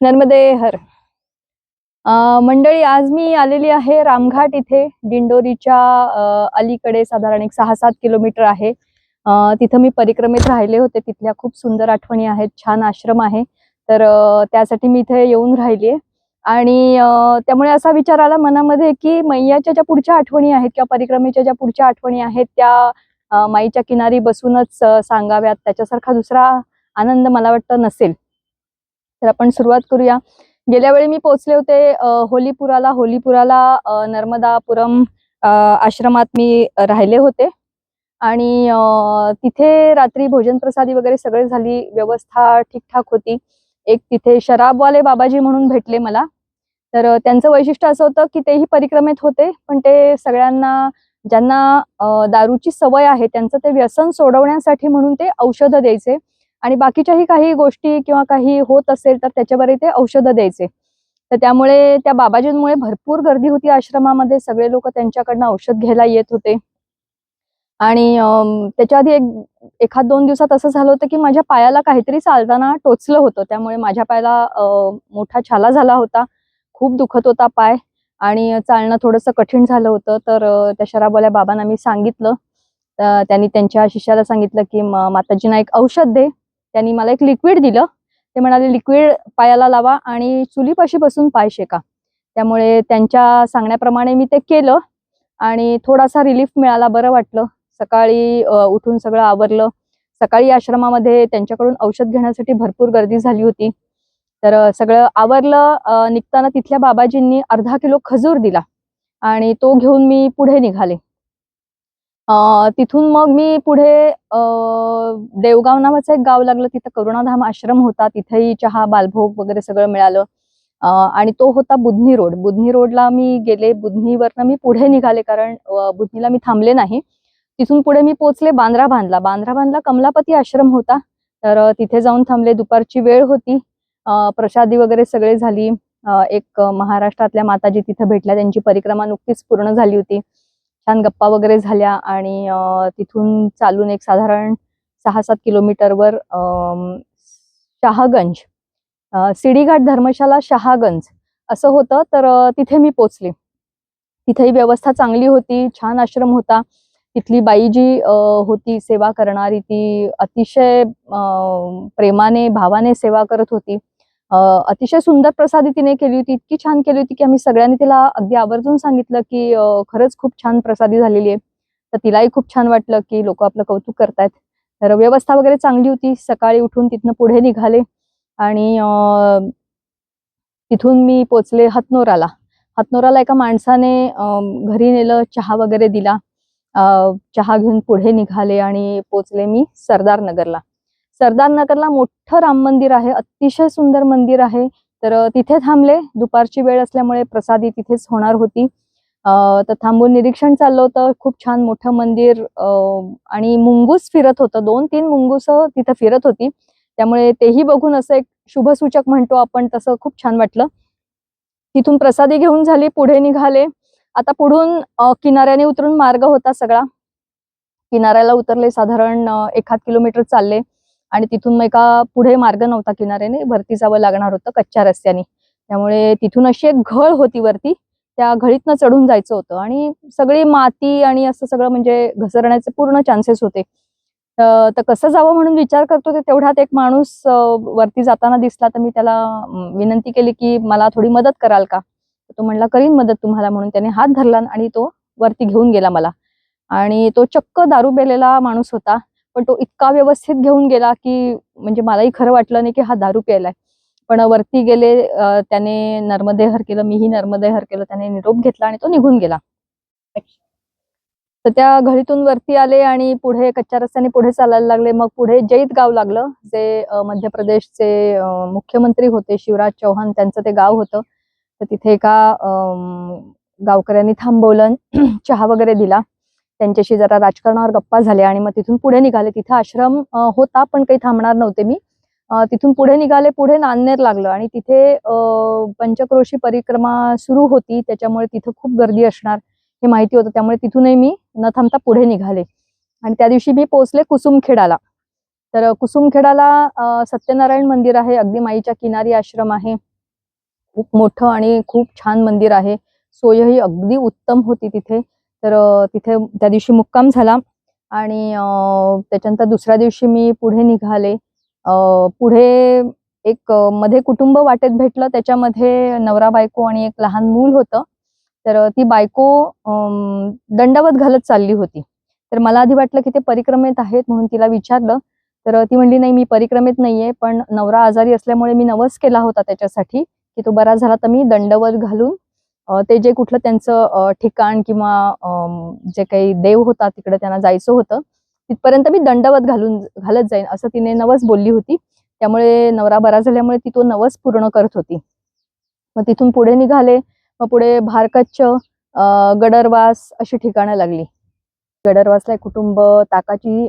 नर्मदे हर. मंडळी आज मी आलेली आहे रामघाट इथे दिंडोरीच्या अलीकडे साधारण एक सहा सात किलोमीटर आहे. तिथं मी परिक्रमेत राहिले होते. तिथल्या खूप सुंदर आठवणी आहेत छान आश्रम आहे. तर त्यासाठी मी इथे येऊन राहिलीये. आणि त्यामुळे असा विचार आला मनामध्ये की मैयाच्या ज्या पुढच्या आठवणी आहेत किंवा परिक्रमेच्या ज्या पुढच्या आठवणी आहेत त्या माईच्या किनारी बसूनच सांगाव्यात. त्याच्यासारखा दुसरा आनंद मला वाटतं नसेल. तर आपण सुरुवात करूया. गेल्या वेळी मी पोहोचले होते होलीपुराला. होलीपुराला नर्मदापुरम आश्रमात मी राहिले होते. आणि तिथे रात्री भोजन प्रसादी वगैरे सगळे झाली. व्यवस्था ठीकठाक होती. एक तिथे शराबवाले बाबाजी म्हणून भेटले मला. तर त्यांचं वैशिष्ट्य असं होतं की तेही परिक्रमेत होते पण ते सगळ्यांना ज्यांना दारूची सवय आहे त्यांचं ते व्यसन सोडवण्यासाठी म्हणून ते औषधं द्यायचे. आणि बाकीच्याही काही गोष्टी किंवा काही होत असेल तर त्याच्यावर ते औषधं द्यायचे. तर त्यामुळे त्या बाबाजींमुळे भरपूर गर्दी होती आश्रमामध्ये. सगळे लोक त्यांच्याकडनं औषध घ्यायला येत होते. आणि त्याच्या आधी एक एखाद दोन दिवसात असं झालं होतं की माझ्या पायाला काहीतरी चालताना टोचलं होतं. त्यामुळे माझ्या पायाला मोठा छाला झाला होता. खूप दुखत होता पाय आणि चालणं थोडंसं कठीण झालं होतं. तर त्या शराबवाल्या बाबांना मी सांगितलं. त्यांनी त्यांच्या शिष्याला सांगितलं की माताजींना एक औषध दे. त्यांनी मला एक लिक्विड दिलं. ते म्हणाले लिक्विड पायाला लावा आणि चुलीपाशी बसून पाय शेका. त्यामुळे त्यांच्या सांगण्याप्रमाणे मी ते केलं आणि थोडासा रिलीफ मिळाला बरं वाटलं. सकाळी उठून सगळं आवरलं. सकाळी आश्रमामध्ये त्यांच्याकडून औषध घेण्यासाठी भरपूर गर्दी झाली होती. तर सगळं आवरलं. निघताना तिथल्या बाबाजींनी अर्धा किलो खजूर दिला आणि तो घेऊन मी पुढे निघाले. तिथून मग मी पुढे देवगाव नावाचं एक गाव लागलं तिथं करुणाधाम आश्रम होता तिथेही चहा बालभोग वगैरे सगळं मिळालं. आणि तो होता बुधनी रोड. बुधनी रोडला मी गेले बुधनीवरनं मी पुढे निघाले कारण बुधनीला मी थांबले नाही. तिथून पुढे मी पोचले बांद्रा बांधला. बांद्रा बांधला कमलापती आश्रम होता. तर तिथे जाऊन थांबले. दुपारची वेळ होती. प्रसादी वगैरे सगळे झाली. एक महाराष्ट्रातल्या माताजी तिथं भेटल्या. त्यांची परिक्रमा नुकतीच पूर्ण झाली होती. छान गप्पा वगैरे झाल्या आणि तिथून चालून एक साधारण सहा सात किलोमीटरवर शहागंज सिडीघाट धर्मशाला शहागंज असं होतं. तर तिथे मी पोचले. तिथेही व्यवस्था चांगली होती छान आश्रम होता. तिथली बाई जी होती सेवा करणारी ती अतिशय प्रेमाने भावाने सेवा करत होती. अतिशय सुंदर प्रसादी तिने केली होती इतकी छान केली होती की आम्ही सगळ्यांनी तिला अगदी आवर्जून सांगितलं की खरंच खूप छान प्रसादी झालेली आहे. तर तिलाही खूप छान वाटलं की लोक आपलं कौतुक करतायत. तर व्यवस्था वगैरे चांगली होती. सकाळी उठून तिथनं पुढे निघाले आणि अ, तिथून मी पोचले हतनोराला. हतनोराला एका माणसाने घरी नेलं चहा वगैरे दिला. अ, चहा घेऊन पुढे निघाले आणि पोचले मी सरदार नगरला सरदार नगरला मोठं राम मंदिर आहे अतिशय सुंदर मंदिर आहे. तर तिथे थांबले. दुपारची वेळ असल्यामुळे प्रसादी तिथेच होणार होती. तर थांबून निरीक्षण चाललं होतं. खूप छान मोठं मंदिर आणि मुंगूस फिरत होतं. दोन तीन मुंगूस तिथं फिरत होती. त्यामुळे तेही बघून असं एक शुभसूचक म्हणतो आपण तसं खूप छान वाटलं. तिथून प्रसादी घेऊन झाली पुढे निघाले. आता पुढून किनाऱ्याने उतरून मार्ग होता सगळा. किनाऱ्याला उतरले साधारण एखाद किलोमीटर चालले. आणि तिथून मग एका पुढे मार्ग नव्हता किनाऱ्याने वरती जावं लागणार होतं कच्च्या रस्त्याने. त्यामुळे तिथून अशी एक घळ होती वरती. त्या घळीतनं चढून जायचं होतं आणि सगळी माती आणि असं सगळं म्हणजे घसरण्याचे पूर्ण चान्सेस होते. तर कसं जावं म्हणून विचार करतो ते तेवढ्यात एक माणूस वरती जाताना दिसला तर मी त्याला विनंती केली की मला थोडी मदत कराल का? तो म्हणला करीन मदत तुम्हाला म्हणून त्याने हात धरला आणि तो वरती घेऊन गेला मला. आणि तो चक्क दारू बेलेला माणूस होता. पण तो इतका व्यवस्थित घेऊन गेला की म्हणजे मलाही खरं वाटलं नाही की हा दारू प्यायलाय. पण वरती गेले त्याने नर्मदे हर केलं मीही नर्मदे हर केलं त्याने निरोप घेतला आणि तो निघून गेला. तर त्या घळीतून वरती आले आणि पुढे कच्च्या रस्त्याने पुढे चालायला लागले. मग पुढे जैत गाव लागलं जे मध्य प्रदेशचे मुख्यमंत्री होते शिवराज चौहान त्यांचं ते गाव होतं. तर तिथे एका गावकऱ्यांनी थांबवलं चहा वगैरे दिला. त्यांच्याशी जरा राजकारणावर गप्पा झाल्या आणि मग तिथून पुढे निघाले. तिथे आश्रम होता पण काही थांबणार नव्हते मी. तिथून पुढे निघाले पुढे नांदेर लागलं आणि तिथे पंचक्रोशी परिक्रमा सुरू होती. त्याच्यामुळे तिथं खूप गर्दी असणार हे माहिती होतं. त्यामुळे तिथूनही मी न थांबता पुढे निघाले. आणि त्या दिवशी मी पोहोचले कुसुमखेडाला. तर कुसुमखेडाला सत्यनारायण मंदिर आहे. अगदी माईच्या किनारी आश्रम आहे. खूप मोठं आणि खूप छान मंदिर आहे. सोयही अगदी उत्तम होती तिथे. तर तिथे त्या दिवशी मुक्काम झाला आणि त्याच्यानंतर दुसऱ्या दिवशी मी पुढे निघाले. पुढे एक मध्ये कुटुंब वाटेत भेटलं. त्याच्यामध्ये नवरा बायको आणि एक लहान मूल होतं. तर ती बायको दंडवत घालत चालली होती. तर मला आधी वाटलं की ते परिक्रमेत आहेत म्हणून तिला विचारलं. तर ती म्हणली नाही मी परिक्रमेत नाहीये पण नवरा आजारी असल्यामुळे मी नवस केला होता त्याच्यासाठी की तो बरा झाला तर मी दंडवत घालून ते जे कुठलं त्यांचं ठिकाण किंवा जे काही देव होता तिकडे त्यांना जायचं होतं तिथपर्यंत मी दंडवत घालून घालत जाईन असं तिने नवस बोलली होती. त्यामुळे नवरा बरा झाल्यामुळे ती तो नवस पूर्ण करत होती. मग तिथून पुढे निघाले. मग पुढे भारकच्छ गडरवास अशी ठिकाणं लागली. गडरवासला एक कुटुंब ताकाची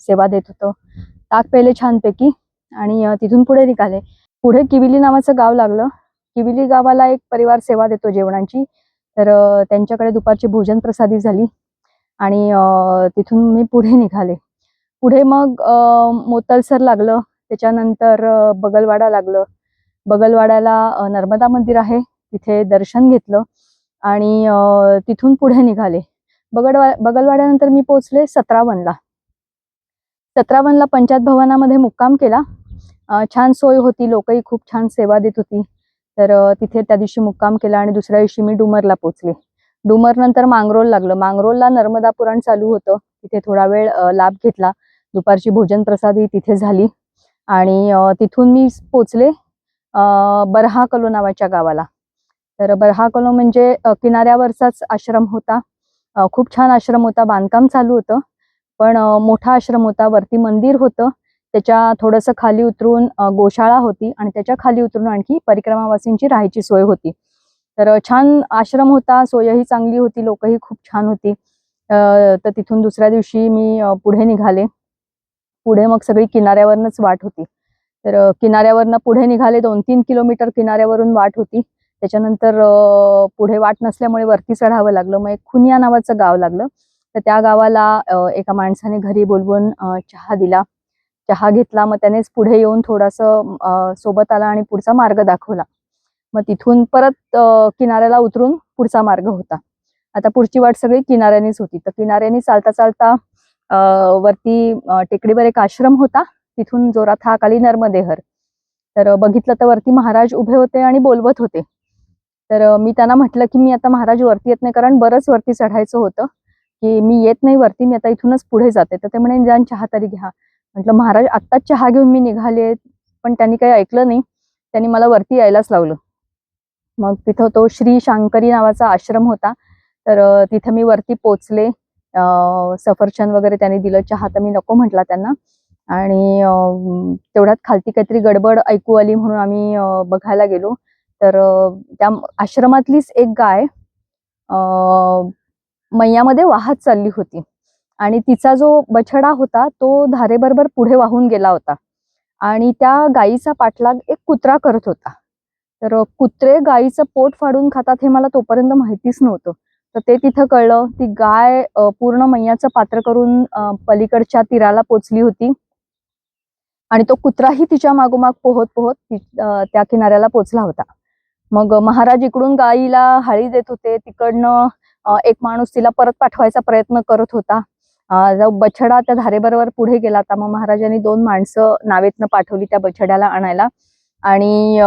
सेवा देत होतं. ताक पेले छानपैकी आणि तिथून पुढे निघाले. पुढे किविली नावाचं गाव लागलं. किविली गावाला एक परिवार सेवा देतो जेवणाची. तर त्यांच्याकडे दुपारची भोजन प्रसादी झाली आणि तिथून मी पुढे निघाले. पुढे मग मोतलसर लागलं. त्याच्यानंतर बगलवाडा लागलं. बगलवाड्याला नर्मदा मंदिर आहे. तिथे दर्शन घेतलं आणि तिथून पुढे निघाले. बगडवा बगलवाड्यानंतर मी पोहोचले सतरावनला. सतरावनला पंचायत भवनामध्ये मुक्काम केला. छान सोय होती. लोकही खूप छान सेवा देत होती. तर तिथे त्या दिवशी मुक्काम केला आणि दुसऱ्या दिवशी मी डुमरला पोहोचले. डुमर नंतर मांगरोल लागलं. मांगरोलला नर्मदा पुराण चालू होतं. तिथे थोडा वेळ लाभ घेतला. दुपारची भोजन प्रसादी तिथे झाली. आणि तिथून मी पोचले अं, बरहा कलो नावाच्या गावाला. तर बरहा कलो म्हणजे किनाऱ्यावरचाच आश्रम होता. खूप छान आश्रम होता. बांधकाम चालू होतं. पण मोठा आश्रम होता. वरती मंदिर होतं. त्याच्या थोडंसं खाली उतरून गोशाळा होती आणि त्याच्याखाली उतरून आणखी परिक्रमावासींची राहायची सोय होती. तर छान आश्रम होता सोयही चांगली होती लोकही खूप छान होती. तर तिथून दुसऱ्या दिवशी मी पुढे निघाले. पुढे मग सगळी किनाऱ्यावरनच वाट होती. तर किनाऱ्यावरनं पुढे निघाले दोन तीन किलोमीटर किनाऱ्यावरून वाट होती. त्याच्यानंतर पुढे वाट नसल्यामुळे वरती चढावं लागलं. मग एक खुनिया नावाचं गाव लागलं. तर त्या गावाला एका माणसाने घरी बोलवून चहा दिला. चहा घेतला मग त्यानेच पुढे येऊन थोडासा सोबत आला आणि पुढचा मार्ग दाखवला. मग तिथून परत किनाऱ्याला उतरून पुढचा मार्ग होता. आता पुढची वाट सगळी किनाऱ्यानेच होती. तर किनाऱ्याने चालता चालता वरती टेकडीवर एक आश्रम होता. तिथून जोरात हाक आली नर्मदेहर. तर बघितलं तर वरती महाराज उभे होते आणि बोलवत होते. तर मी त्यांना म्हटलं की मी आता महाराज वरती येत नाही कारण बरंच वरती चढायचं होतं की मी येत नाही वरती मी आता इथूनच पुढे जाते. तर ते म्हणे निदान चहा तरी घ्या. म्हटलं महाराज आत्ताच चहा घेऊन मी निघाले पण त्यांनी काही ऐकलं नाही. त्यांनी मला वरती यायलाच लावलं. मग तिथं तो श्री शांकरी नावाचा आश्रम होता. तर तिथं तिथे मी वरती पोचले. सफरचंद वगैरे त्यांनी दिलं. चहा तर मी नको म्हटला त्यांना. आणि तेवढ्यात खालती काहीतरी गडबड ऐकू आली म्हणून आम्ही बघायला गेलो. तर त्या आश्रमातलीच एक गाय मैयामध्ये वाहत चालली होती. आणि तिचा जो बछडा होता तो धारेबरोबर पुढे वाहून गेला होता. आणि त्या गायीचा पाठलाग एक कुत्रा करत होता. तर कुत्रे गायीचं पोट फाडून खातात हे मला तोपर्यंत माहितीच नव्हतं. तर ते तिथं कळलं ती गाय पूर्ण मैयाचं पात्र करून पलीकडच्या तीराला पोचली होती. आणि तो कुत्राही तिच्या मागोमाग पोहत पोहत त्या किनाऱ्याला पोचला होता. मग महाराज इकडून गायीला हाळी देत होते. तिकडनं एक माणूस तिला परत पाठवायचा प्रयत्न करत होता. बछडा त्या धारेबरोबर पुढे गेला होता मग महाराजांनी दोन माणसं नावेतनं पाठवली त्या बछड्याला आणायला. आणि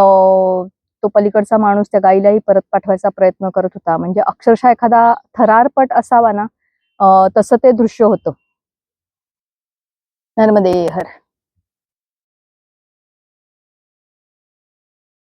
तो पलीकडचा माणूस त्या गाईलाही परत पाठवायचा प्रयत्न करत होता. म्हणजे अक्षरशः एखादा थरारपट असावा ना तसं ते दृश्य होतं. नर्मदे हर.